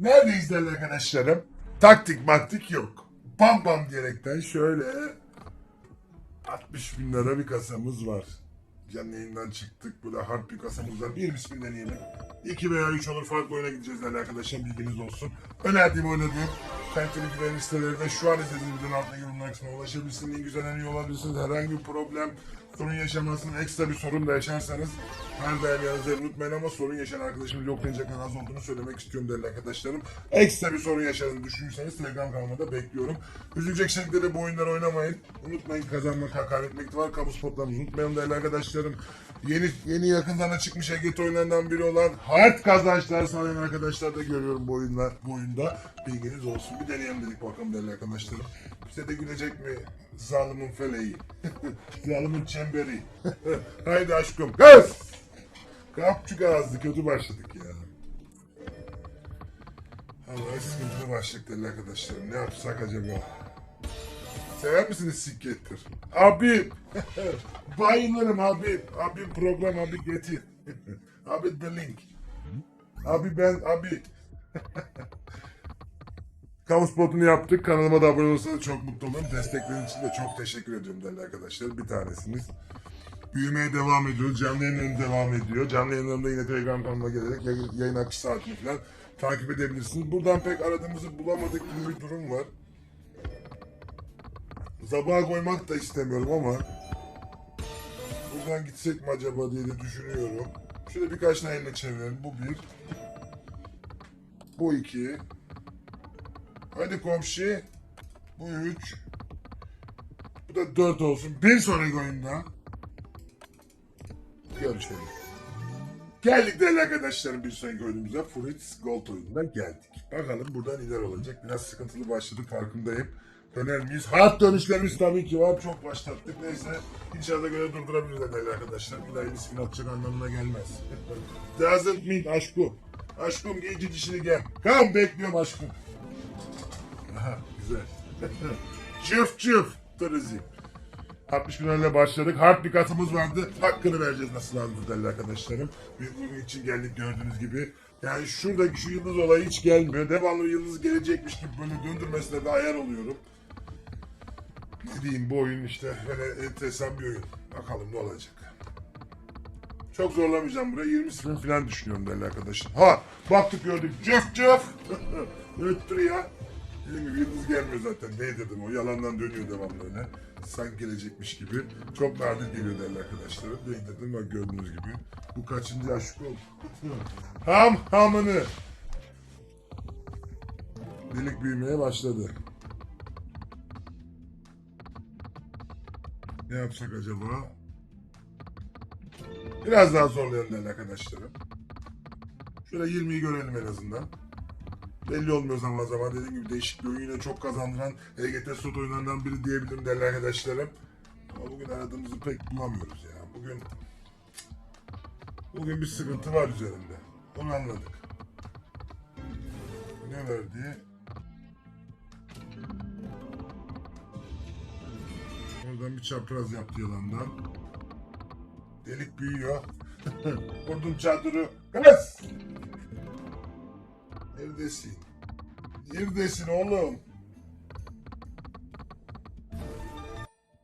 Neredeyiz değerli arkadaşlarım? Taktik maktik yok. Pam pam diyerekten şöyle 60 bin lira bir kasamız var. Canlı yayından çıktık. Böyle hard bir kasamız var. Bir bismillah deneyelim. 2 veya 3 olur farklı oyuna gideceğiz değerli arkadaşlar. Bilginiz olsun. Önerdiğim oynadığım kaliteli güven listeleri ve şu an izlediğiniz videonun altına yorumlar kısmına ulaşabilirsiniz. Link üzerinden üye olabilirsiniz. Herhangi bir problem, sorun yaşamazsınız. Ekstra bir sorun da yaşarsanız her daim yanınızda unutmayın ama sorun yaşayan arkadaşımız yok denecek kadar az olduğunu söylemek istiyorum değerli arkadaşlarım. Ekstra bir sorun yaşadığını düşünürseniz Telegram kanalıma da bekliyorum. Üzülecek şekilde de bu oyunları oynamayın. Unutmayın kazanmak, hakaret etmek var. Kamu spotlarını unutmayın değerli arkadaşlarım. Yeni yeni yakından çıkmış EGT oyunlarından biri olan hard kazançlar sağlayan arkadaşlar da görüyorum bu oyunlar bu oyunda. Bilginiz olsun. Bir deneyelim dedik bakalım değerli arkadaşlarım. Bize de gülecek mi? Zalimin feleği. Zalimin çemberi. Haydi aşkım. Kız! Kapçuk ağızlı kötü başladık ya. Allah sıkıntılı başladık değerli arkadaşlarım. Ne yapsak acaba? Sever misiniz siklettir? Abi! Bayılırım abi. Abi program abi getir. abi the link. Abi ben abi. Kamu spotunu yaptık. Kanalıma da abone olursanız çok mutlu olurum. Destekleriniz için de çok teşekkür ediyorum değerli arkadaşlar. Bir tanesiniz. Büyümeye devam ediyoruz. Canlı yayınlarım devam ediyor. Canlı yayınlarımda yine Telegram kanalıma gelerek yayın, yayın akış saatini falan takip edebilirsiniz. Buradan pek aradığımızı bulamadık gibi bir durum var. Sabaha koymak da istemiyorum ama buradan gitsek mi acaba diye de düşünüyorum. Şöyle birkaç tane elle çevirelim. Bu bir. Bu iki. Hadi komşu. Bu üç. Bu da dört olsun. Bir sonraki oyunda görüşelim. Geldik değerli arkadaşlarım bir sonraki oyunumuza Fritz Gold oyununa geldik. Bakalım burada neler olacak. Biraz sıkıntılı başladı farkındayım. Döner miyiz? Hat dönüşlerimiz tabii ki var. Çok başlattık. Neyse. İnşallah göre durdurabiliriz değerli arkadaşlar. Daha ismini atacak anlamına gelmez. Doesn't mean aşkım. Aşkım giyci dişini gel. Kam bekliyorum aşkım. Aha güzel. çıf çıf. Tırızı. 60 bin başladık. Hard bir katımız vardı. Hakkını vereceğiz nasıl aldı değerli arkadaşlarım. Oyun için geldik gördüğünüz gibi. Yani şuradaki şu yıldız olayı hiç gelmiyor. Devamlı yıldız gelecekmiş gibi böyle döndürmesine de ayar oluyorum. Ne diyeyim bu oyun işte böyle enteresan bir oyun. Bakalım ne olacak. Çok zorlamayacağım buraya 20 sıfır falan düşünüyorum değerli arkadaşlar. Ha baktık gördük cıf cıf. Öttür ya. Dediğim gibi yıldız gelmiyor zaten. Ne dedim o yalandan dönüyor devamlı öyle. Sanki gelecekmiş gibi. Çok nadir geliyor değerli arkadaşlarım. Ne dedim bak gördüğünüz gibi. Bu kaçıncı aşk oldu. Ham hamını. Delik büyümeye başladı. Ne yapsak acaba? Biraz daha zorlayalım değerli arkadaşlarım. Şöyle 20'yi görelim en azından. Belli olmuyor zaman zaman dediğim gibi değişik bir oyun yine çok kazandıran EGT slot oyunlarından biri diyebilirim değerli arkadaşlarım. Ama bugün aradığımızı pek bulamıyoruz ya. Bugün bugün bir sıkıntı var üzerimde. Onu anladık. Ne verdi? Oradan bir çapraz yaptı yalandan. Delik büyüyor. Vurdum çadırı. Kız! Neredesin? Neredesin oğlum?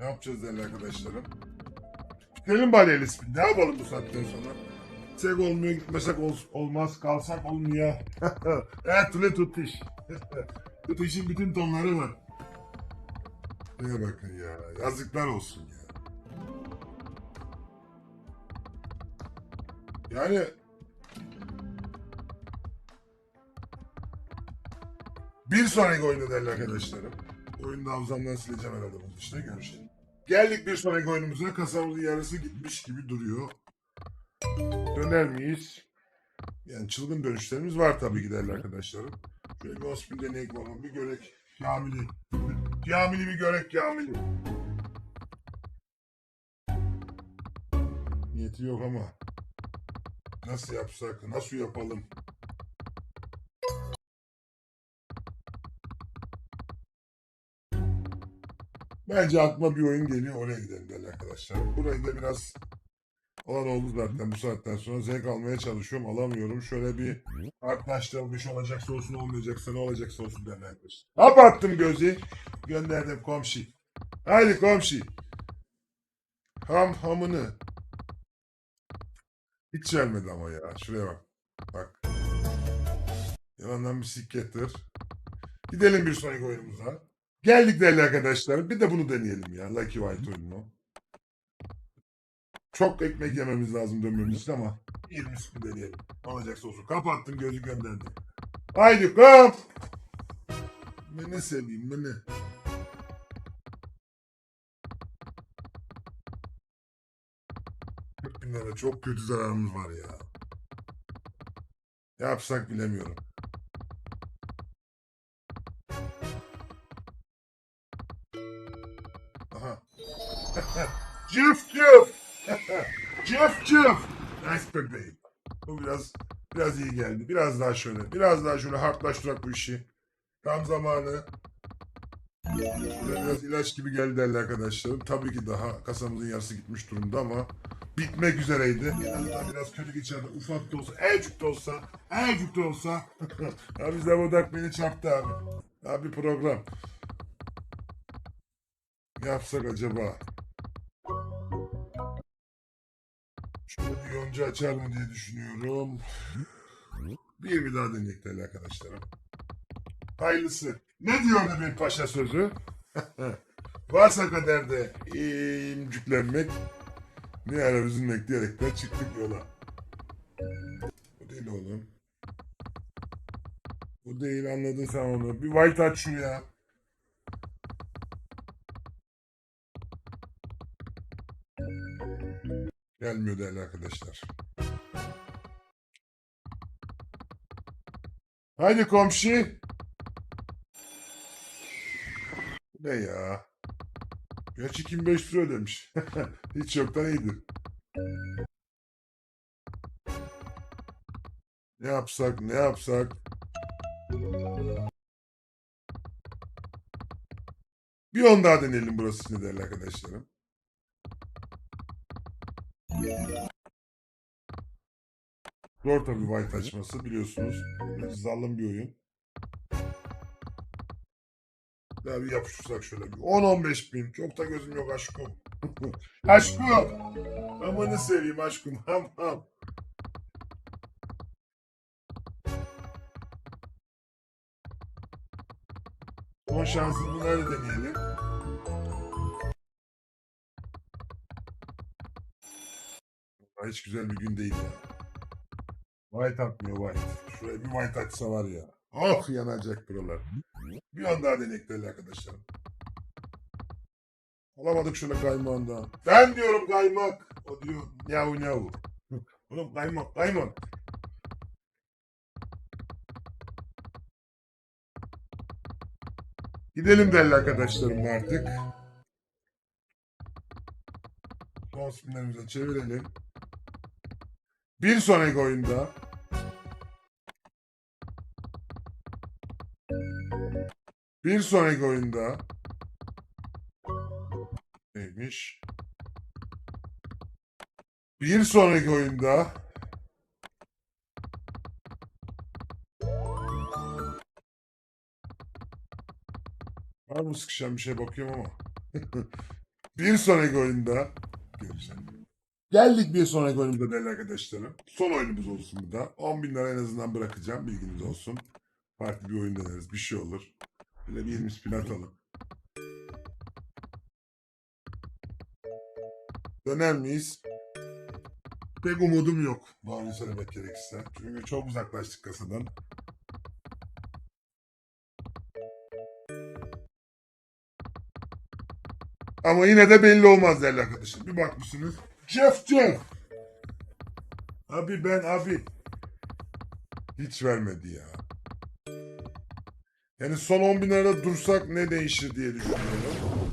Ne yapacağız değerli arkadaşlarım? Gidelim bari el ismi. Ne yapalım bu saatten sonra? Tek olmuyor gitmesek ol- olmaz kalsak olmuyor. Her türlü tutuş. Tutuşun bütün tonları var. Neye bakın ya. Yazıklar olsun ya. Yani Bir sonraki oyunda değerli arkadaşlarım. Oyunu hafızamdan sileceğim herhalde bunun dışında görüşelim. Geldik bir sonraki oyunumuza. Kasamızın yarısı gitmiş gibi duruyor. Döner miyiz? Yani çılgın dönüşlerimiz var tabii ki değerli arkadaşlarım. Şöyle bir hospil deneyek bakalım. Bir görek. Kamili. Kamili bir görek Kamili. Niyeti yok ama. Nasıl yapsak? Nasıl yapalım? Bence aklıma bir oyun geliyor oraya gidelim değerli arkadaşlar. Burayı da biraz Olan oldu zaten bu saatten sonra zevk almaya çalışıyorum. Alamıyorum. Şöyle bir arkadaşlar bir şey olacaksa olsun olmayacaksa ne olacaksa olsun derler. Kapattım gözü. Gönderdim komşu. Haydi komşu. Ham hamını. Hiç vermedi ama ya. Şuraya bak. Bak. Yalandan bisiklettir. Gidelim bir sonraki oyunumuza. Geldik değerli arkadaşlar. Bir de bunu deneyelim ya. Lucky White oyununu. Çok ekmek yememiz lazım dönmemiz için ama 20 spin deneyelim. Olacaksa olsun. Kapattım gözü gönderdim. Haydi kap. Mene seveyim mene. Kırk bin lira çok kötü zararımız var ya. Ne yapsak bilemiyorum. Cıf cıf. cıf cıf. Nice bebeğim. Bu biraz biraz iyi geldi. Biraz daha şöyle. Biraz daha şöyle hardlaştırak bu işi. Tam zamanı. Biraz ilaç gibi geldi değerli arkadaşlarım. Tabii ki daha kasamızın yarısı gitmiş durumda ama bitmek üzereydi. Azından biraz kötü geçerdi. Ufak da olsa, ecik de olsa, ecik de olsa. abi Zavodak beni çarptı abi. Abi program. Ne yapsak acaba? Yonca açar mı diye düşünüyorum. Bir bir daha deneyek değerli arkadaşlarım. Hayırlısı. Ne diyordu bir paşa sözü? Varsa kaderde imcüklenmek, ne ara üzülmek diyerekten çıktık yola. Bu değil oğlum. Bu değil anladın sen onu. Bir white aç şuraya. Gelmiyor değerli arkadaşlar. Haydi komşu. Ne ya? Gerçi 2500 lira ödemiş. Hiç yoktan iyidir. Ne yapsak, ne yapsak? Bir on daha deneyelim burası için değerli arkadaşlarım. Zor tabii white açması biliyorsunuz. Zalim bir oyun. Daha bir yapıştırsak şöyle bir 10-15 bin. Çok da gözüm yok aşkım. aşkım. Amanı seveyim aşkım. Ham. Son şansımızı nerede deneyelim? Hiç güzel bir gün değil ya. White atmıyor white. Şuraya bir white açsa var ya. Oh yanacak buralar. Bir an daha deneyek değerli arkadaşlarım. Alamadık şöyle kaymağından. Ben diyorum kaymak. O diyor yahu yahu. Oğlum kaymak kaymak. Gidelim değerli arkadaşlarım artık. Son çevirelim. Bir sonraki oyunda bir sonraki oyunda neymiş? Bir sonraki oyunda Var mı sıkışan bir şey bakıyorum ama. bir sonraki oyunda göreceğim. Geldik bir sonraki oyunumuza değerli arkadaşlarım. Son oyunumuz olsun bu da. 10 bin lira en azından bırakacağım. Bilginiz olsun. Farklı bir oyun deneriz. Bir şey olur. Böyle bir 20 spin atalım. Döner miyiz? Pek umudum yok. Doğru söylemek gerekirse. Çünkü çok uzaklaştık kasadan. Ama yine de belli olmaz değerli arkadaşlar. Bir bakmışsınız. Jeff Jeff. Abi ben abi. Hiç vermedi ya. Yani son 10 bin lirada dursak ne değişir diye düşünüyorum.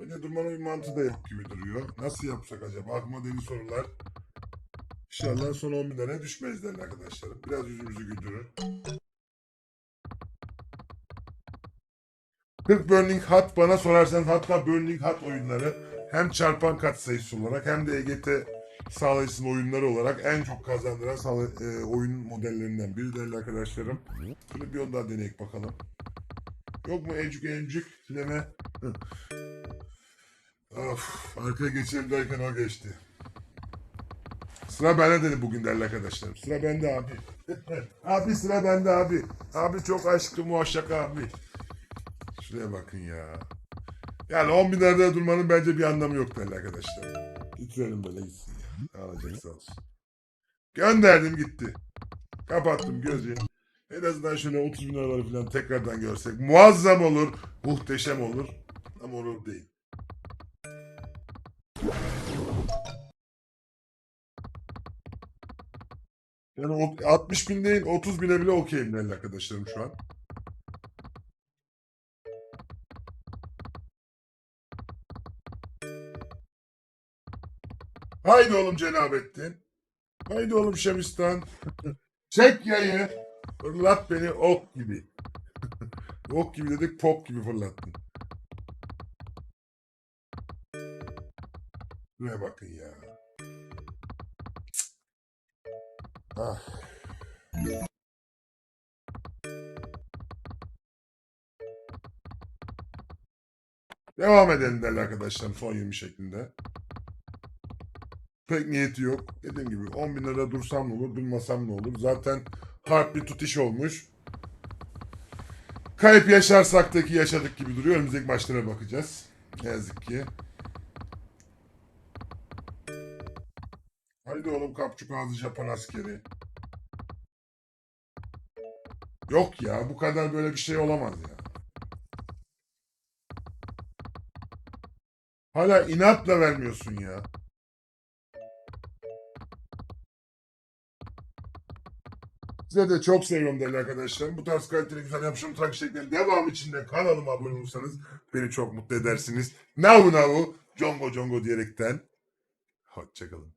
Bence durmanın bir mantığı da yok gibi duruyor. Nasıl yapsak acaba? Aklıma deli sorular. İnşallah son 10 bin liraya düşmeyiz değerli arkadaşlarım. Biraz yüzümüzü güldürür. 40 Burning Hut bana sorarsanız hatta Burning Hut oyunları hem çarpan katsayısı olarak hem de EGT sağlayıcısının oyunları olarak en çok kazandıran sağlay- e, oyun modellerinden biri değerli arkadaşlarım. Şöyle bir onu daha deneyek bakalım. Yok mu encük sileme? Hı. of, arkaya geçelim derken o geçti. Sıra bende dedi bugün değerli arkadaşlarım. Sıra bende abi. abi sıra bende abi. Abi çok aşkı muhaşak abi. Şuraya bakın ya. Yani 10 bin lirada durmanın bence bir anlamı yok değerli arkadaşlar. Bitirelim böyle gitsin ya. Alacaksa olsun. Gönderdim gitti. Kapattım gözü. En azından şöyle 30 bin liraları falan tekrardan görsek muazzam olur, muhteşem olur. Ama olur değil. Yani o- 60 bin değil 30 bine bile okeyim değerli arkadaşlarım şu an. Haydi oğlum Cenabettin. Haydi oğlum Şemistan. Çek yayı. Fırlat beni ok gibi. ok gibi dedik pop gibi fırlattın. Buraya bakın ya. Ah. Devam edelim değerli arkadaşlar son 20 şeklinde. Pek niyeti yok. Dediğim gibi 10 bin lira dursam ne olur, durmasam ne olur. Zaten hard bir tutuş olmuş. Kayıp yaşarsaktaki yaşadık gibi duruyor. Önümüzdeki maçlara bakacağız. Ne yazık ki. Haydi oğlum kapçuk ağzı Japon askeri. Yok ya bu kadar böyle bir şey olamaz ya. Hala inatla vermiyorsun ya. Size de çok seviyorum değerli arkadaşlar. Bu tarz kaliteli güzel yapışım trak şeklinde devam içinde kanalıma abone olursanız beni çok mutlu edersiniz. Navu navu, congo congo diyerekten. Hoşçakalın.